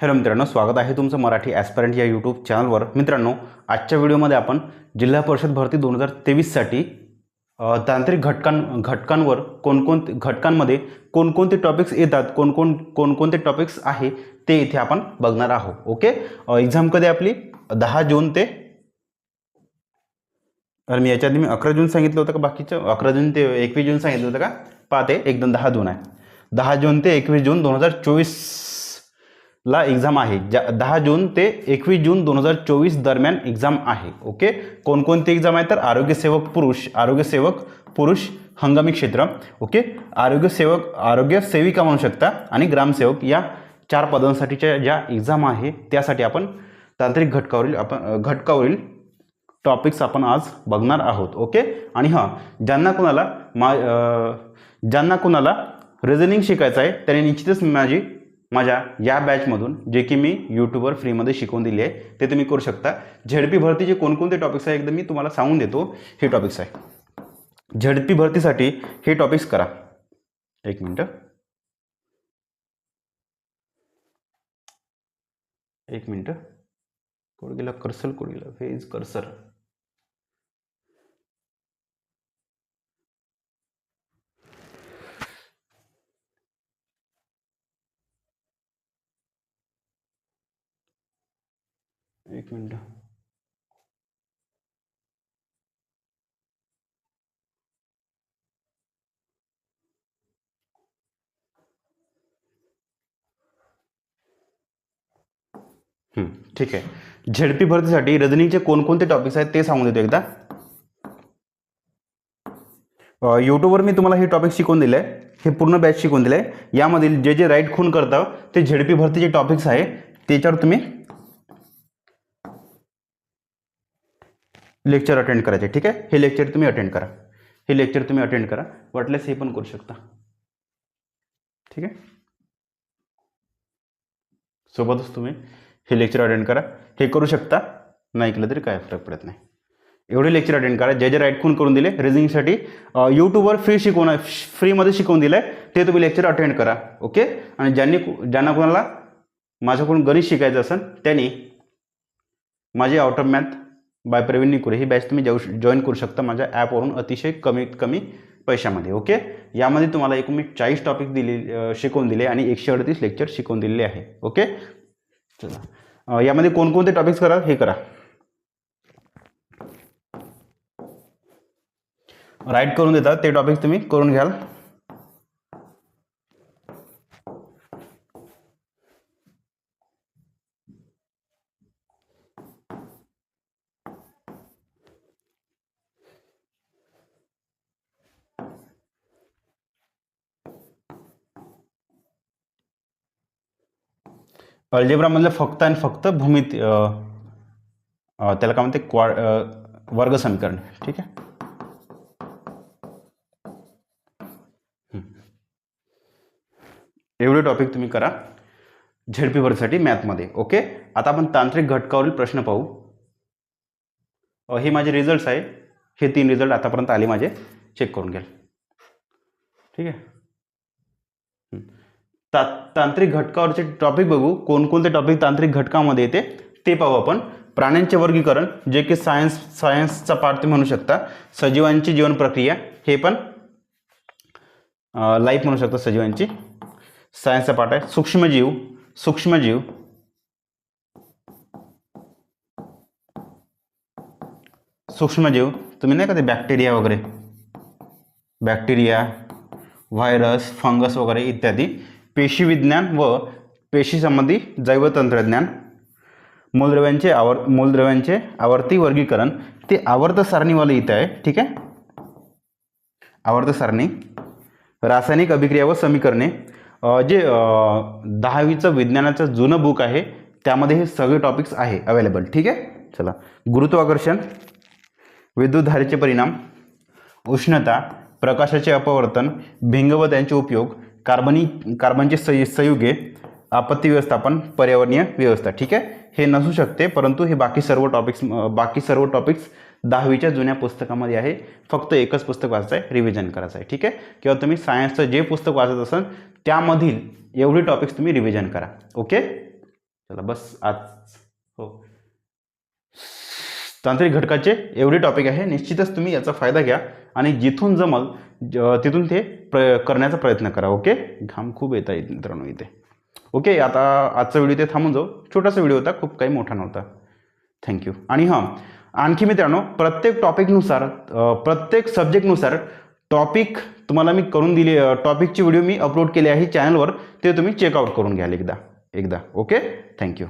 Hello मित्रांनो स्वागत आहे तुमचं मराठी ॲस्परंट या यूट्यूब चॅनलवर मित्रांनो आजच्या व्हिडिओमध्ये आपण जिल्हा परिषद भरती दोन हजार तेवीससाठी तांत्रिक घटकां घटकांवर कोणकोणते घटकांमध्ये कोणकोणते टॉपिक्स येतात कोणकोण कोणकोणते टॉपिक्स आहे ते इथे आपण बघणार आहोत. ओके? एक्झाम कधी आपली? दहा जून ते? अरे मी याच्या आधी मी अकरा जून सांगितलं होतं का बाकीचं? अकरा जून ते एकवीस जून सांगितलं होतं का? पाहते एकदम दहा जून आहे. दहा जून ते एकवीस जून दोन हजार चोवीस. ला एक्झाम आहे. ज्या दहा जून ते एकवीस जून दोन हजार चोवीस दरम्यान एक्झाम आहे. ओके कोणकोणती एक्झाम आहे? तर आरोग्यसेवक पुरुष आरोग्यसेवक पुरुष हंगामी क्षेत्र. ओके आरोग्यसेवक आरोग्य सेविका म्हणू शकता आणि ग्रामसेवक या चार पदांसाठीच्या ज्या एक्झाम आहे त्यासाठी आपण तांत्रिक घटकावरील आपण घटकावरील टॉपिक्स आपण आज बघणार आहोत. ओके आणि हां ज्यांना कोणाला मा ज्यांना कोणाला रिझनिंग शिकायचं आहे त्याने निश्चितच माझी माझ्या या बॅचमधून जे की मी यूट्यूबवर फ्रीमध्ये शिकवून दिली आहे ते तुम्ही करू शकता. झेडपी भरतीचे कोणकोणते टॉपिक्स आहे एकदम मी तुम्हाला सांगून देतो. हे टॉपिक्स आहे. झेडपी भरतीसाठी हे टॉपिक्स करा. एक मिनटं. एक मिनटं. कोण गेला? कर्सल कोण गेला? फेज कर्सर एक मिनटं. ठीक आहे. झेडपी भरतीसाठी रजनीचे कोणकोणते टॉपिक्स आहेत ते सांगून देतो एकदा. यूट्यूबवर मी तुम्हाला हे टॉपिक शिकवून दिले हे पूर्ण बॅच शिकवून दिले. यामधील जे जे राईट खून करता ते झेडपी भरतीचे टॉपिक्स आहे त्याच्यावर तुम्ही लेक्चर अटेंड करायचे ठीक आहे? हे लेक्चर तुम्ही अटेंड करा. हे लेक्चर तुम्ही अटेंड करा. वाटल्यास हे पण करू शकता. ठीक आहे? सोबतच तुम्ही हे लेक्चर अटेंड करा. हे करू शकता. नाही केलं तरी काय फरक पडत नाही. एवढे लेक्चर अटेंड करा. जे जे राईट खून करून दिले? रिझनिंगसाठी यूट्यूबवर फ्री शिकवणं फ्रीमध्ये शिकवून दिलं आहे ते तुम्ही लेक्चर अटेंड करा. ओके आणि ज्यांनी ज्यांना कोणाला माझ्याकडून गणित शिकायचं असेल त्यांनी माझे out of math by Pravin Nikure. He batch तुम्ही जाऊ जॉईन करू शकता माझ्या ॲपवरून अतिशय कमीत कमी पैशामध्ये ओके यामध्ये तुम्हाला एकूण मी चाळीस टॉपिक दिले शिकवून दिले आणि एकशे अडतीस लेक्चर शिकवून दिलेले आहे ओके चला. यामध्ये कोणकोणते टॉपिक्स करा हे करा. राईट करून देतात ते टॉपिक्स तुम्ही करून घ्याल. अल्जेब्रामधलं फक्त आणि फक्त भूमित त्याला काय म्हणते क्वा वर्ग समीकरण. ठीक आहे? एवढे टॉपिक तुम्ही करा. झेडपी भरतीसाठी मॅथमध्ये ओके आता आपण तांत्रिक घटकावरील प्रश्न पाहू. हे माझे रिझल्ट्स आहे. हे तीन रिझल्ट आतापर्यंत आले माझे. चेक करून घ्याल. ठीक आहे? ता तांत्रिक घटकावरचे टॉपिक बघू. कोणकोणते टॉपिक तांत्रिक घटकामध्ये येते? ते पाहू आपण. प्राण्यांचे वर्गीकरण जे की सायन्स सायन्सचा पार्ट तुम्ही म्हणू शकता. सजीवांची जीवन प्रक्रिया हे पण लाईफ म्हणू शकता सजीवांची. सायन्सचा पार्ट आहे. सूक्ष्मजीव सूक्ष्मजीव. सूक्ष्मजीव तुम्ही नाही का ते बॅक्टेरिया वगैरे? बॅक्टेरिया व्हायरस फंगस वगैरे इत्यादी. पेशीविज्ञान व पेशीसंबंधी जैवतंत्रज्ञान मूलद्रव्यांचे आवर मूलद्रव्यांचे आवर्ती वर्गीकरण ते आवर्त सारणीवाले इथं आहे ठीक आहे? आवर्त सारणी रासायनिक अभिक्रिया व समीकरणे जे दहावीचं विज्ञानाचं जुनं बुक आहे त्यामध्ये हे सगळे टॉपिक्स आहे अवेलेबल ठीक आहे? चला. गुरुत्वाकर्षण विद्युतधारेचे परिणाम उष्णता प्रकाशाचे अपवर्तन भिंग व त्यांचे उपयोग कार्बनी कार्बनचे सय संयुगे आपत्ती व्यवस्थापन पर्यावरणीय व्यवस्था ठीक आहे? हे नसू शकते परंतु हे बाकी सर्व टॉपिक्स बाकी सर्व टॉपिक्स दहावीच्या जुन्या पुस्तकामध्ये आहे. फक्त एकच पुस्तक वाचायचं आहे रिव्हिजन करायचं आहे ठीक आहे? किंवा तुम्ही सायन्सचं जे पुस्तक वाचत असाल त्यामधील एवढी टॉपिक्स तुम्ही रिव्हिजन करा ओके? चला बस आज हो. तांत्रिक घटकाचे एवढे टॉपिक आहे निश्चितच तुम्ही याचा फायदा घ्या. आणि जिथून जमल ज- तिथून ते प्र करण्याचा प्रयत्न करा ओके? घाम खूप येत मित्रांनो इथे. ओके आता आजचा व्हिडिओ ते थांबून जाऊ. छोटासा व्हिडिओ होता खूप काही मोठा नव्हता. थँक्यू आणि हां आणखी मित्रांनो प्रत्येक टॉपिकनुसार प्रत्येक सब्जेक्टनुसार टॉपिक तुम्हाला मी करून दिली टॉपिकची व्हिडिओ मी अपलोड केली आहे चॅनलवर ते तुम्ही चेकआउट करून घ्याल एकदा. एकदा ओके? थँक्यू